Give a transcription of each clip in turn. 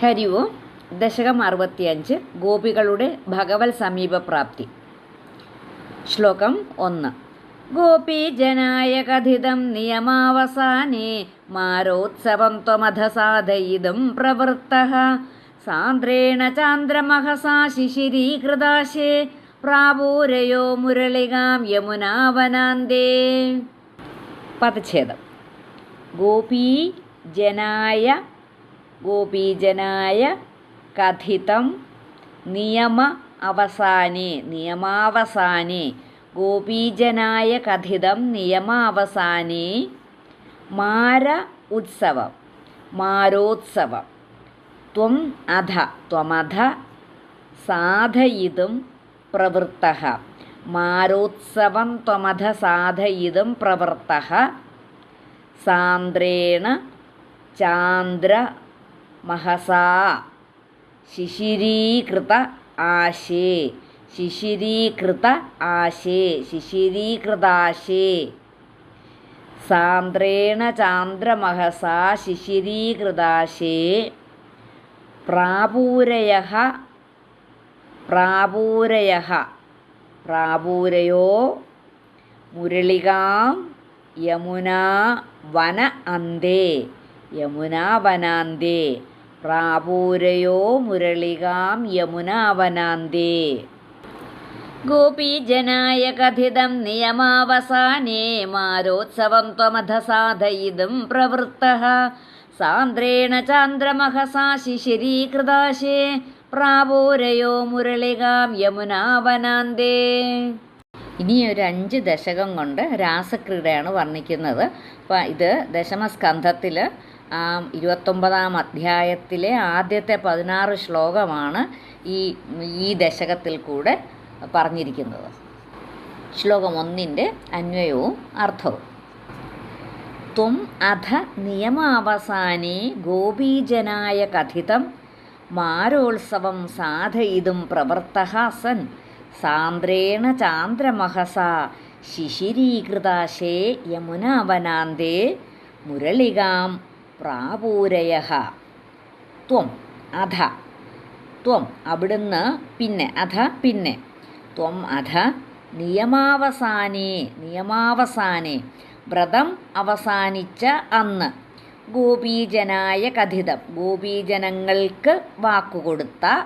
ഹരി ഓം ദശകം അറുപത്തിയഞ്ച് ഗോപികളുടെ ഭഗവത് സമീപപ്രാപ്തി ശ്ലോകം ഒന്ന്. ഗോപീജനായ കഥിതം നിയമാവസാനേ മാരോത്സവം ത്വമധ സാധയിതും പ്രവൃത്ത. സാന്ദ്രേണ ചാന്ദ്രമഹസാ ശിശിരീകൃതാശേ പ്രാപൂരയോ മുരളികാം യമുനാവനാന്തേ. പദച്ഛേദം. ഗോപീജനായ ഗോപീജനായ കഥിതം നിയമ അവസാനെ നിയമാവസാനെ. ഗോപീജനായ കഥിതം നിയമാവസാനെ. മാര ഉത്സവം മാരോത്സവം. ത്വം അധ ത്വമധ സാധയിതും പ്രവൃത്ത മാരോത്സവം ത്വമധ സാധയിതും പ്രവൃത്ത സാന്ദ്രേണ ചാന്ദ്ര മഹസാ. ശിശിരീകൃത ആശേ. ശിശിരീകൃത ആശേ. ശിശിരീകൃതാശേ. സാന്ദ്രേണ ചാന്ദ്രമഹസാ ശിശിരീകൃതാശേ. പ്രാപൂരയ പ്രാപൂരയ പ്രാപൂരയോ മുരളികാം യമുനാ വന അന്തേ. യമുനാ വനാന്തേ. പ്രാപൂരയോ മുരളികാം യമുനാവനാന്തേ. ഗോപീജനായ കഥിതം നിയമാവസാനേ മാരോത്സവം ത്വമധ സാധയിതും പ്രവൃത്ത. സാന്ദ്രേണ ചാന്ദ്രമഹസാ ശിശിരീകൃതാശേ പ്രാപൂരയോ മുരളികാം യമുനാവനാന്തേ. ഇനി ഒരു അഞ്ച് ദശകം കൊണ്ട് രാസക്രീഡയാണ് വർണിക്കുന്നത്. അപ്പോൾ ഇത് ദശമസ്കന്ധത്തിൽ ഇരുപത്തൊമ്പതാം അധ്യായത്തിലെ ആദ്യത്തെ പതിനാറ് ശ്ലോകമാണ് ഈ ഈ ദശകത്തിൽ കൂടെ പറഞ്ഞിരിക്കുന്നത്. ശ്ലോകം ഒന്നിന്റെ അന്വയവും അർത്ഥവും. ത്വം അധ നിയമാവസാനേ ഗോപീജനായ കഥിതം മാരോത്സവം സാധയിതും പ്രവർത്ത സൻ സാന്ദ്രേണ ചാന്ദ്രമഹസ ശിശിരീകൃതാശേ യമുനാവനാന്തേ മുരളികാം പ്രാപൂരയ ത്വം അധ. ത്വം അവിടുന്ന് പിന്നെ അധ പിന്നെ. ത്വം അധ നിയമാവസാനേ നിയമാവസാനേ. വ്രതം അവസാനിച്ച അന്ന്. ഗോപീജനായ കഥിതം. ഗോപീജനങ്ങൾക്ക് വാക്കുകൊടുത്ത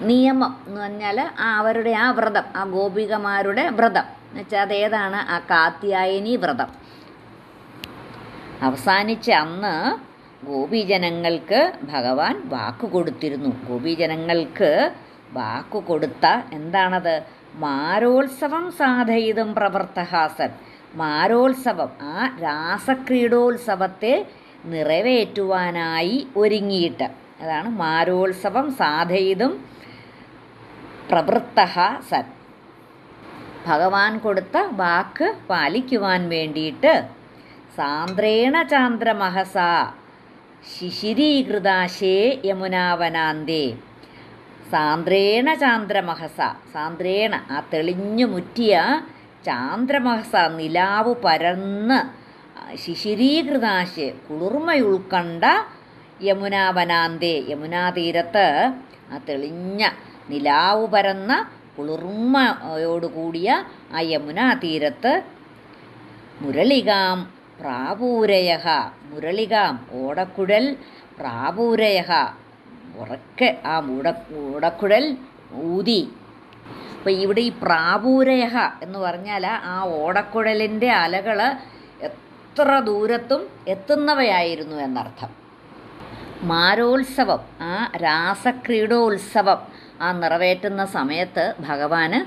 നിയമം എന്ന് പറഞ്ഞാൽ ആ അവരുടെ ആ വ്രതം ആ ഗോപികമാരുടെ വ്രതം. എന്നുവെച്ചാൽ അതേതാണ്? ആ കാത്യായനി വ്രതം. അവസാനിച്ച അന്ന് ഗോപീജനങ്ങൾക്ക് ഭഗവാൻ വാക്ക് കൊടുത്തിരുന്നു. ഗോപീജനങ്ങൾക്ക് വാക്ക് കൊടുത്ത എന്താണത്? മാരോത്സവം സാധയിതും പ്രവർത്തഹാസൻ. മാരോത്സവം ആ രാസക്രീഡോത്സവത്തെ നിറവേറ്റുവാനായി ഒരുങ്ങിയിട്ട്. അതാണ് മാരോത്സവം സാധയിതും പ്രവൃത്ത സൻ ഭഗവാൻ കൊടുത്ത വാക്ക് പാലിക്കുവാൻ വേണ്ടിയിട്ട് സാന്ദ്രേണ ചാന്ദ്രമഹസ. ശിശിരീകൃതാശേ യമുനാവനാന്തേ. സാന്ദ്രേണ ചാന്ദ്രമഹസ. സാന്ദ്രേണ ആ തെളിഞ്ഞു മുറ്റിയ ചാന്ദ്രമഹസ നിലാവ് പരന്ന് ശിശിരീകൃതാശേ കുളിർമയുൾക്കണ്ട യമുനാവനാന്തേ. യമുനാതീരത്ത് ആ തെളിഞ്ഞ നിലാവ് പരന്ന കുളിർമയോടുകൂടിയ ആ യമുനാ തീരത്ത് മുരളികാം പ്രാപൂരയ മുരളികാം ഓടക്കുഴൽ പ്രാപൂരയ ഉറക്കെ ആ മൂട ഓടക്കുഴൽ ഊതി. അപ്പോൾ ഇവിടെ ഈ പ്രാപൂരയഹ എന്ന് പറഞ്ഞാൽ ആ ഓടക്കുഴലിന്റെ അലകൾ എത്ര ദൂരത്തും എത്തുന്നവയായിരുന്നു എന്നർത്ഥം. മാരോത്സവം ആ രാസക്രീഡോത്സവം ആ നിറവേറ്റുന്ന സമയത്ത് ഭഗവാന്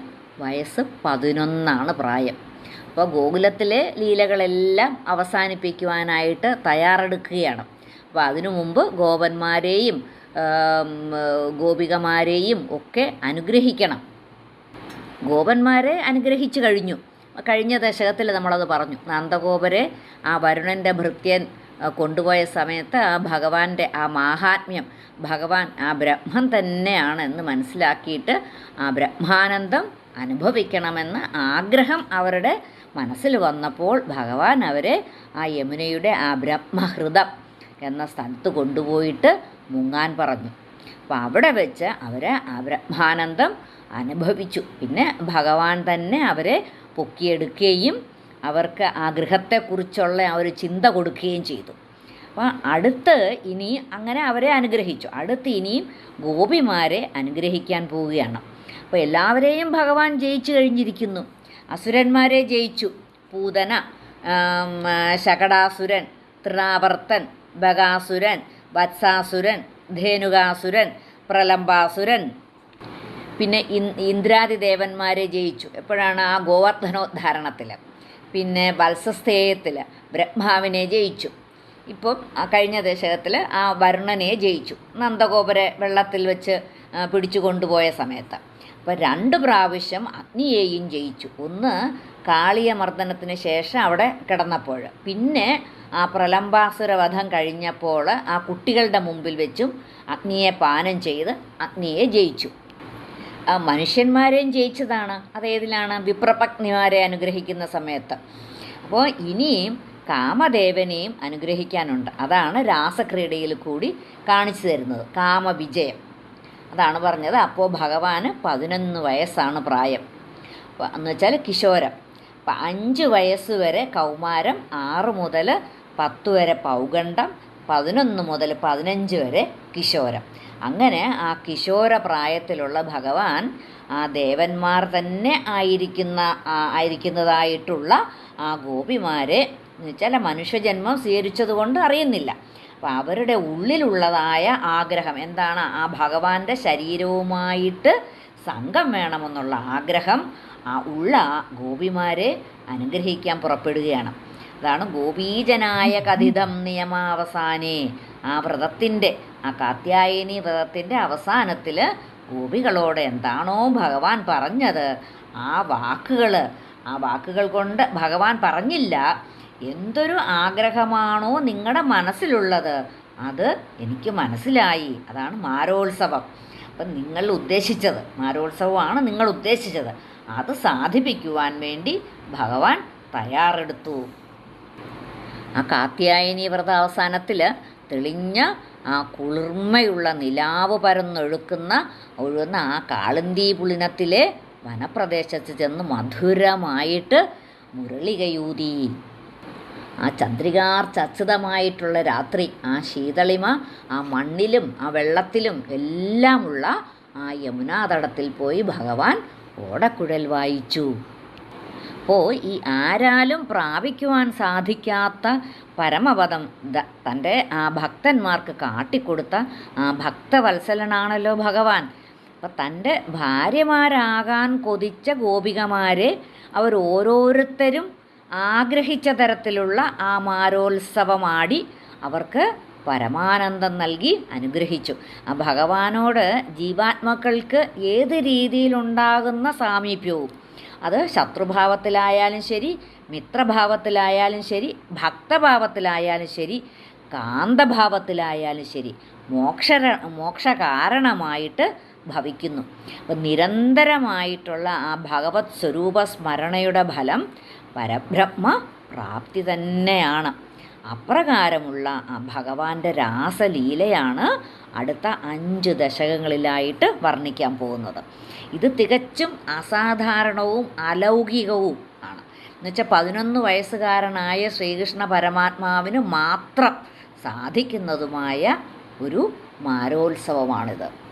വയസ്സ് പതിനൊന്നാണ് പ്രായം. അപ്പോൾ ഗോകുലത്തിലെ ലീലകളെല്ലാം അവസാനിപ്പിക്കുവാനായിട്ട് തയ്യാറെടുക്കുകയാണ്. അപ്പോൾ അതിനു മുമ്പ് ഗോപന്മാരെയും ഗോപികമാരെയും ഒക്കെ അനുഗ്രഹിക്കണം. ഗോപന്മാരെ അനുഗ്രഹിച്ചു കഴിഞ്ഞു. കഴിഞ്ഞ ദശകത്തിൽ നമ്മളത് പറഞ്ഞു. നന്ദഗോപരെ ആ വരുണന്റെ ഭൃത്യൻ കൊണ്ടുപോയ സമയത്ത് ആ ഭഗവാന്റെ ആ മാഹാത്മ്യം ഭഗവാൻ ആ ബ്രഹ്മം തന്നെയാണ് എന്ന് മനസ്സിലാക്കിയിട്ട് ആ ബ്രഹ്മാനന്ദം അനുഭവിക്കണമെന്ന് ആഗ്രഹം അവരുടെ മനസ്സിൽ വന്നപ്പോൾ ഭഗവാൻ അവരെ ആ യമുനയുടെ ആ ബ്രഹ്മഹൃദം എന്ന സ്ഥലത്ത് കൊണ്ടുപോയിട്ട് മുങ്ങാൻ പറഞ്ഞു. അപ്പോൾ അവിടെ വെച്ച് അവർ ആ ബ്രഹ്മാനന്ദം അനുഭവിച്ചു. പിന്നെ ഭഗവാൻ തന്നെ അവരെ പൊക്കിയെടുക്കുകയും അവർക്ക് ആ ഗൃഹത്തെക്കുറിച്ചുള്ള ആ ഒരു ചിന്ത കൊടുക്കുകയും ചെയ്തു. അപ്പോൾ അടുത്ത് ഇനി അങ്ങനെ അവരെ അനുഗ്രഹിച്ചു. അടുത്ത് ഇനിയും ഗോപിമാരെ അനുഗ്രഹിക്കാൻ പോവുകയാണ്. അപ്പോൾ എല്ലാവരെയും ഭഗവാൻ ജയിച്ചു കഴിഞ്ഞിരിക്കുന്നു. അസുരന്മാരെ ജയിച്ചു. പൂതന ശകടാസുരൻ തൃണാവർത്തൻ ബകാസുരൻ വത്സാസുരൻ ധേനുകാസുരൻ പ്രലംബാസുരൻ. പിന്നെ ഇന്ദ്രാദി ദേവന്മാരെ ജയിച്ചു. എപ്പോഴാണ്? ആ ഗോവർദ്ധനോദ്ധാരണത്തിൽ പിന്നെ വത്സസ്ഥേയത്തിൽ ബ്രഹ്മാവിനെ ജയിച്ചു. ഇപ്പം കഴിഞ്ഞ ദശകത്തിൽ ആ വരുണനെ ജയിച്ചു. നന്ദഗോപുര വെള്ളത്തിൽ വെച്ച് പിടിച്ചു കൊണ്ടുപോയ സമയത്ത്. അപ്പോൾ രണ്ട് പ്രാവശ്യം അഗ്നിയേയും ജയിച്ചു. ഒന്ന് കാളിയമർദ്ദനത്തിന് ശേഷം അവിടെ കിടന്നപ്പോൾ. പിന്നെ ആ പ്രലംബാസുര വധം കഴിഞ്ഞപ്പോൾ ആ കുട്ടികളുടെ മുമ്പിൽ വെച്ചും അഗ്നിയെ പാനം ചെയ്ത് അഗ്നിയെ ജയിച്ചു. ആ മനുഷ്യന്മാരെയും ജയിച്ചതാണ്. അതേതിലാണ് വിപ്രപത്നിമാരെ അനുഗ്രഹിക്കുന്ന സമയത്ത്. അപ്പോൾ ഇനിയും കാമദേവനെയും അനുഗ്രഹിക്കാനുണ്ട്. അതാണ് രാസക്രീഡയിൽ കൂടി കാണിച്ചു തരുന്നത്. കാമവിജയം. അതാണ് പറഞ്ഞത്. അപ്പോൾ ഭഗവാന് പതിനൊന്ന് വയസ്സാണ് പ്രായം. എന്ന് വെച്ചാൽ കിശോരം. അപ്പം അഞ്ച് വയസ്സ് വരെ കൗമാരം ആറ് മുതൽ പത്ത് വരെ പൗഗണ്ഡം പതിനൊന്ന് മുതൽ പതിനഞ്ച് വരെ കിശോരം. അങ്ങനെ ആ കിശോര പ്രായത്തിലുള്ള ഭഗവാൻ ആ ദേവന്മാർ തന്നെ ആയിരിക്കുന്ന ആയിരിക്കുന്നതായിട്ടുള്ള ആ ഗോപിമാരെ എന്ന് വെച്ചാൽ മനുഷ്യജന്മം സ്വീകരിച്ചതുകൊണ്ട് അറിയുന്നില്ല. അപ്പോൾ അവരുടെ ഉള്ളിലുള്ളതായ ആഗ്രഹം എന്താണ്? ആ ഭഗവാന്റെ ശരീരവുമായിട്ട് സംഘം വേണമെന്നുള്ള ആഗ്രഹം ആ ഉള്ള ഗോപിമാരെ അനുഗ്രഹിക്കാൻ പുറപ്പെടുകയാണ്. അതാണ് ഗോപീജനായ കഥിതം നിയമാവസാനേ. ആ വ്രതത്തിന്റെ ആ കാത്യായനി വ്രതത്തിന്റെ അവസാനത്തിൽ ഗോപികളോട് എന്താണോ ഭഗവാൻ പറഞ്ഞത് ആ വാക്കുകൾ ആ വാക്കുകൾ കൊണ്ട് ഭഗവാൻ പറഞ്ഞില്ല. എന്തൊരു ആഗ്രഹമാണോ നിങ്ങളുടെ മനസ്സിലുള്ളത്. അത് എനിക്ക് മനസ്സിലായി. അതാണ് മാരോത്സവം. അപ്പം നിങ്ങൾ ഉദ്ദേശിച്ചത്. മാരോത്സവമാണ് നിങ്ങൾ ഉദ്ദേശിച്ചത്. അത് സാധിപ്പിക്കുവാൻ വേണ്ടി ഭഗവാൻ തയ്യാറെടുത്തു. ആ കാത്യായനി വ്രത അവസാനത്തിൽ തെളിഞ്ഞ ആ കുളിർമയുള്ള നിലാവ് പരന്നൊഴുക്കുന്ന ഒഴുകുന്ന ആ കാളന്തി പുളിനത്തിലെ വനപ്രദേശത്ത് ചെന്ന് മധുരമായിട്ട് മുരളികയൂതി. ആ ചന്ദ്രികാർച്ചച്ചിതമായിട്ടുള്ള രാത്രി ആ ശീതളിമ ആ മണ്ണിലും ആ വെള്ളത്തിലും എല്ലാമുള്ള ആ യമുനാതടത്തിൽ പോയി ഭഗവാൻ ഓടക്കുഴൽ വായിച്ചു. അപ്പോൾ ഈ ആരാലും പ്രാപിക്കുവാൻ സാധിക്കാത്ത പരമപദം തന്റെ ആ ഭക്തന്മാർക്ക് കാട്ടിക്കൊടുത്ത ആ ഭക്തവത്സലനാണല്ലോ ഭഗവാൻ. അപ്പം തന്റെ ഭാര്യമാരാകാൻ കൊതിച്ച ഗോപികമാരെ അവർ ഓരോരുത്തരും ആഗ്രഹിച്ച തരത്തിലുള്ള ആ മാരോത്സവമാടി അവർക്ക് പരമാനന്ദം നൽകി അനുഗ്രഹിച്ചു. ആ ഭഗവാനോട് ജീവാത്മാക്കൾക്ക് ഏത് രീതിയിലുണ്ടാകുന്ന സാമീപ്യവും അത് ശത്രുഭാവത്തിലായാലും ശരി മിത്രഭാവത്തിലായാലും ശരി ഭക്തഭാവത്തിലായാലും ശരി കാന്തഭാവത്തിലായാലും ശരി മോക്ഷ മോക്ഷകാരണമായിട്ട് ഭവിക്കുന്നു. അപ്പം നിരന്തരമായിട്ടുള്ള ആ ഭഗവത് സ്വരൂപ സ്മരണയുടെ ഫലം പരബ്രഹ്മ പ്രാപ്തി തന്നെയാണ്. അപ്രകാരമുള്ള ആ ഭഗവാന്റെ രാസലീലയാണ് അടുത്ത അഞ്ച് ദശകങ്ങളിലായിട്ട് വർണിക്കാൻ പോകുന്നത്. ഇത് തികച്ചും അസാധാരണവും അലൗകികവും ആണ്. എന്നുവെച്ചാൽ പതിനൊന്ന് വയസ്സുകാരനായ ശ്രീകൃഷ്ണ പരമാത്മാവിന് മാത്രം സാധിക്കുന്നതുമായ ഒരു മാരോത്സവമാണിത്.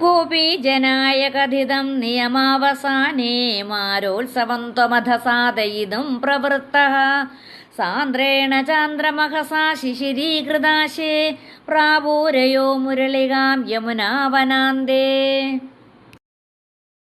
ഗോപീജനായ കഥിതം നിയമാവസാനേ മാരോത്സവം ത്വമധസാദയിതും പ്രവൃത്ത. സാന്ദ്രേണ ചാന്ദ്രമഹസാ ശിശിരീകൃതാശേ പ്രാപൂരയോ മുരളികാം യമുനാവനാന്തേ.